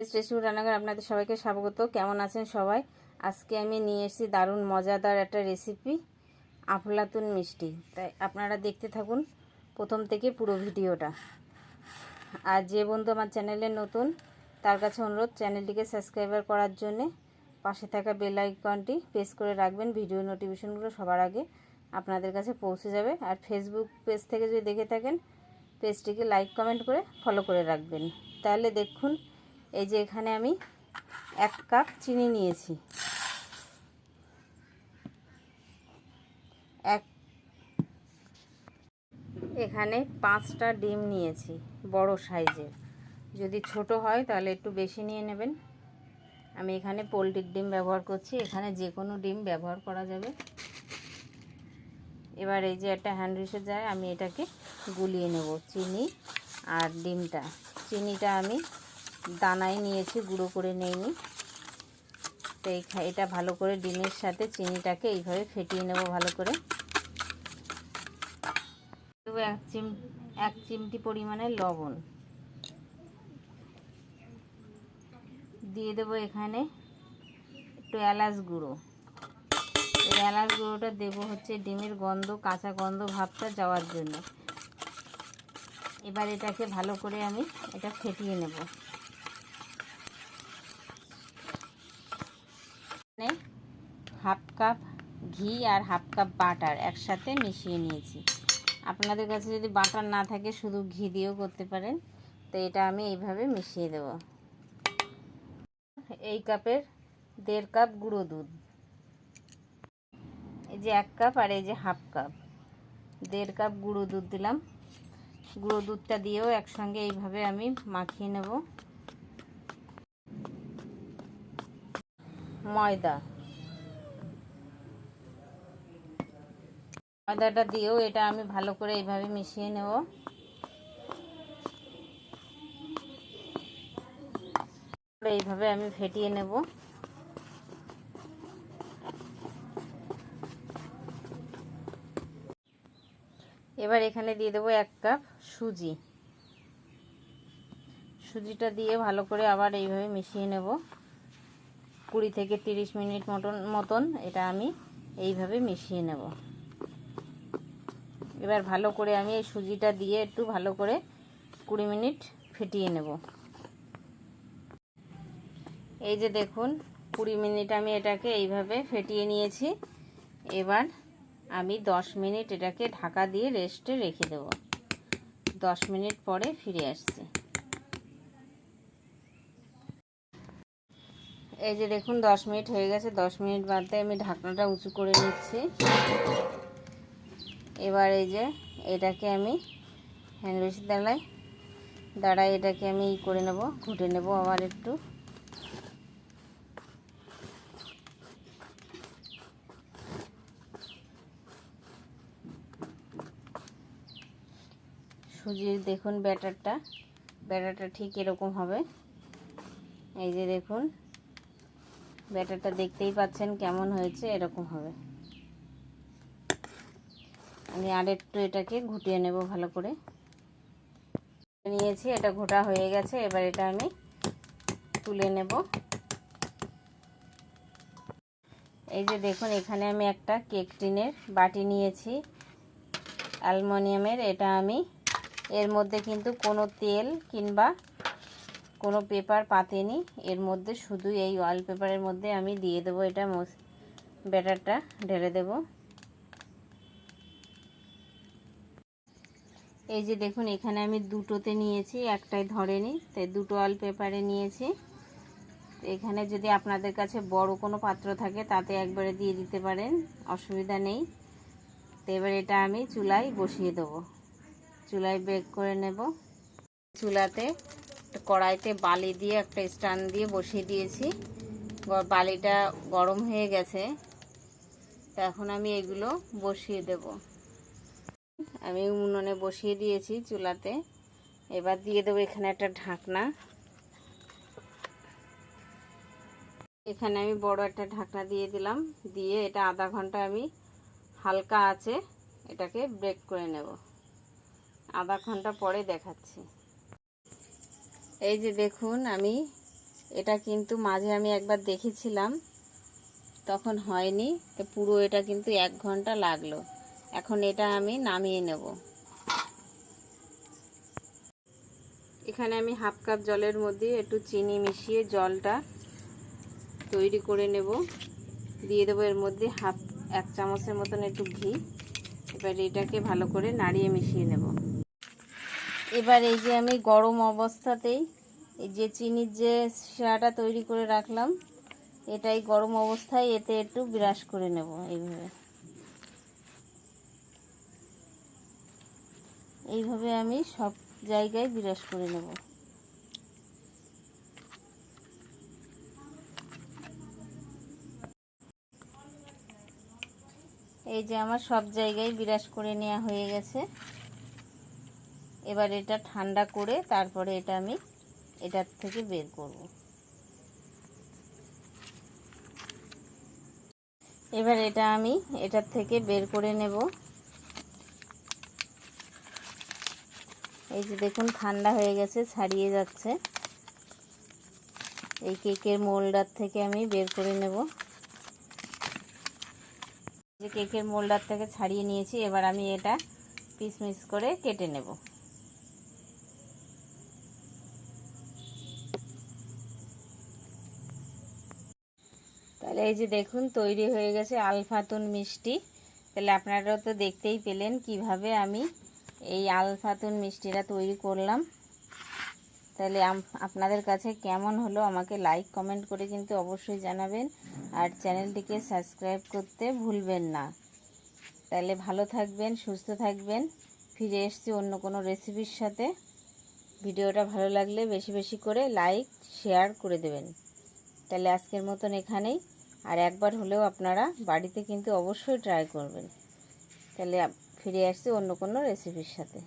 Station রান্নাঘর, আপনাদের সবাইকে স্বাগত। কেমন আছেন সবাই? আজকে আমি নিয়ে এসেছি দারুণ মজাদার একটা রেসিপি আফলাতুন মিষ্টি। তাই আপনারা দেখতে থাকুন প্রথম থেকে পুরো ভিডিওটা। আর যে বন্ধু আমার চ্যানেলে নতুন, তার কাছে অনুরোধ, চ্যানেলটিকে সাবস্ক্রাইবার করার জন্যে পাশে থাকা বেল আইকনটি প্রেস করে রাখবেন। ভিডিও নোটিফিকেশনগুলো সবার আগে আপনাদের কাছে পৌঁছে যাবে। আর ফেসবুক পেজ থেকে যদি দেখে থাকেন পেজটিকে লাইক কমেন্ট করে ফলো করে রাখবেন। তাহলে দেখুন এই যে এখানে আমি এক কাপ চিনি নিয়েছি। এক এখানে পাঁচটা ডিম নিয়েছি, বড় সাইজের। যদি ছোট হয় তাহলে একটু বেশি নিয়ে নেবেন। আমি এখানে পোলট্রির ডিম ব্যবহার করছি, এখানে যে কোনো ডিম ব্যবহার করা যাবে। এবার এই যে একটা হ্যান্ড রিসে যায়, আমি এটাকে গুলিয়ে নেব, চিনি আর ডিমটা। চিনিটা আমি দানায় নিয়েছি, গুঁড়ো করে নেইনি। তো এটা ভালো করে ডিমের সাথে চিনিটাকে এইভাবে ফেটিয়ে নেব ভালো করে। এক চিম এক চিমটি পরিমাণে লবণ। দিয়ে দেবো এখানে একটু এলাচ গুঁড়ো। এই এলাচ গুঁড়োটা দেবো হচ্ছে ডিমের গন্ধ, কাঁচা গন্ধ ভাবটা যাওয়ার জন্য। এবার এটাকে ভালো করে আমি এটা ফেটিয়ে নেব। হাফ কাপ ঘি আর হাফ কাপ বাটার একসাথে মিশিয়ে নিয়েছি। আপনাদের কাছে যদি বাটার না থাকে, শুধু ঘি দিয়েও করতে পারেন। তো এটা আমি এইভাবে মিশিয়ে দেব। এই কাপের দেড় কাপ গুঁড়ো দুধ। এই যে এক কাপ আর এই যে হাফ কাপ। দেড় কাপ গুঁড়ো দুধ দিলাম। গুঁড়ো দুধটা দিয়েও একসঙ্গে এইভাবে আমি মাখিয়ে নেব। ময়দা। ময়দাটা দিয়েও এটা আমি ভালো করে এইভাবে মিশিয়ে নেব। এইভাবে আমি ফেটিয়ে নেব। এবার এখানে দিয়ে দেবো এক কাপ সুজি। সুজিটা দিয়ে ভালো করে আবার এইভাবে মিশিয়ে নেব। কুড়ি থেকে তিরিশ মিনিট মতন মতন এটা আমি এইভাবে মিশিয়ে নেব। এবার ভালো করে আমি এই সুজিটা দিয়ে একটু ভালো করে কুড়ি মিনিট ফেটিয়ে নেব। এই যে দেখুন, কুড়ি মিনিট আমি এটাকে এইভাবে ফেটিয়ে নিয়েছি। এবার আমি দশ মিনিট এটাকে ঢাকা দিয়ে রেস্টে রেখে দেব। দশ মিনিট পরে ফিরে আসছি। এই যে দেখুন, দশ মিনিট হয়ে গেছে। দশ মিনিট বাদে আমি ঢাকনাটা উঁচু করে নিচ্ছি। এবার এই যে এটাকে আমি হ্যান্ডউইচ দাঁড়াই দাঁড়াই এটাকে আমি ই করে নেব, ঘুটে নেব আবার একটু। সুজির দেখুন ব্যাটারটা ব্যাটারটা ঠিক এরকম হবে। এই যে দেখুন, ব্যাটারটা দেখতেই পাচ্ছেন কেমন হয়েছে, এরকম হবে। আমি আর একটু এটাকে ঘুটিয়ে নেব ভালো করে। নিয়েছি, এটা ঘোটা হয়ে গেছে, এবার এটা আমি তুলে নেব। এই যে দেখুন, এখানে আমি একটা কেক টিনের বাটি নিয়েছি, অ্যালমোনিয়ামের। এটা আমি, এর মধ্যে কিন্তু কোনো তেল কিংবা কোনো পেপার পাতেনি। এর মধ্যে শুধু এই ওয়াল পেপারের মধ্যে আমি দিয়ে দেবো এটা ব্যাটারটা ঢেলে দেব। এই যে দেখুন, এখানে আমি দুটোতে নিয়েছি, একটাই ধরেনি, তাই দুটো অয়েল পেপারে নিয়েছি। এখানে যদি আপনাদের কাছে বড় কোনো পাত্র থাকে, তাতে একবারে দিয়ে দিতে পারেন, অসুবিধা নেই। তো এবার এটা আমি চুলায় বসিয়ে দেবো। চুলায় বেক করে নেব। চুলাতে কড়াইতে বালি দিয়ে, একটা স্ট্যান্ড দিয়ে বসিয়ে দিয়েছি। বালিটা গরম হয়ে গেছে। তো এখন আমি এগুলো বসিয়ে দেব। আমি উনুনে বসিয়ে দিয়েছি চুলাতে। এবার দিয়ে দেবো এখানে একটা ঢাকনা। এখানে আমি বড় একটা ঢাকনা দিয়ে দিলাম। দিয়ে এটা আধা ঘণ্টা আমি হালকা আছে এটাকে ব্রেক করে নেব। আধা ঘণ্টা পরে দেখাচ্ছি। এই যে দেখুন, আমি এটা কিন্তু মাঝে আমি একবার দেখেছিলাম, তখন হয়নি। তো পুরো এটা কিন্তু এক ঘণ্টা লাগল। এখন এটা আমি নামিয়ে নেব। এখানে আমি হাফ কাপ জলের মধ্যে একটু চিনি মিশিয়ে জলটা তৈরি করে নেব। দিয়ে দেবো এর মধ্যে হাফ, এক চামচের মতন একটু ঘি। এবার এটাকে ভালো করে নাড়িয়ে মিশিয়ে নেব। এবার এই যে আমি গরম অবস্থাতেই এই যে চিনির যে শিরাটা তৈরি করে রাখলাম, এটাই গরম অবস্থায় এতে একটু বিরাস করে নেব এইভাবে। এইভাবে আমি সব জায়গায় বিরাস করে নেব। এই যে আমার সব জায়গায় বিরাস করে নেওয়া হয়ে গেছে। এবার এটা ঠান্ডা করে তারপরে এটা আমি এটার থেকে বের করব। এবার এটা আমি এটার থেকে বের করে নেব। এই যে দেখুন, ঠান্ডা হয়ে গেছে, ছাড়িয়ে যাচ্ছে। এই কেকের মোল্ডার থেকে আমি বের করে নেব। যে কেকের মোল্ডার থেকে ছাড়িয়ে নিয়েছি, এবার আমি এটা পিসমিস করে কেটে নেব। তাহলে এই যে দেখুন, তৈরি হয়ে গেছে আলফাতুন মিষ্টি। তাহলে আপনারাও তো দেখতেই পেলেন কীভাবে আমি এই আলফাতুন মিষ্টিটা তৈরি করলাম। তাহলে আপনাদের কাছে কেমন হলো আমাকে লাইক কমেন্ট করে কিন্তু অবশ্যই জানাবেন। আর চ্যানেলটিকে সাবস্ক্রাইব করতে ভুলবেন না। তাহলে ভালো থাকবেন, সুস্থ থাকবেন। ফিরে এসছি অন্য কোনো রেসিপির সাথে। ভিডিওটা ভালো লাগলে বেশি বেশি করে লাইক শেয়ার করে দেবেন। তাহলে আজকের মতন এখানেই। আর একবার হলেও আপনারা বাড়িতে কিন্তু অবশ্যই ট্রাই করবেন। তাহলে ফিরে আসছি অন্য কোনো রেসিপির সাথে।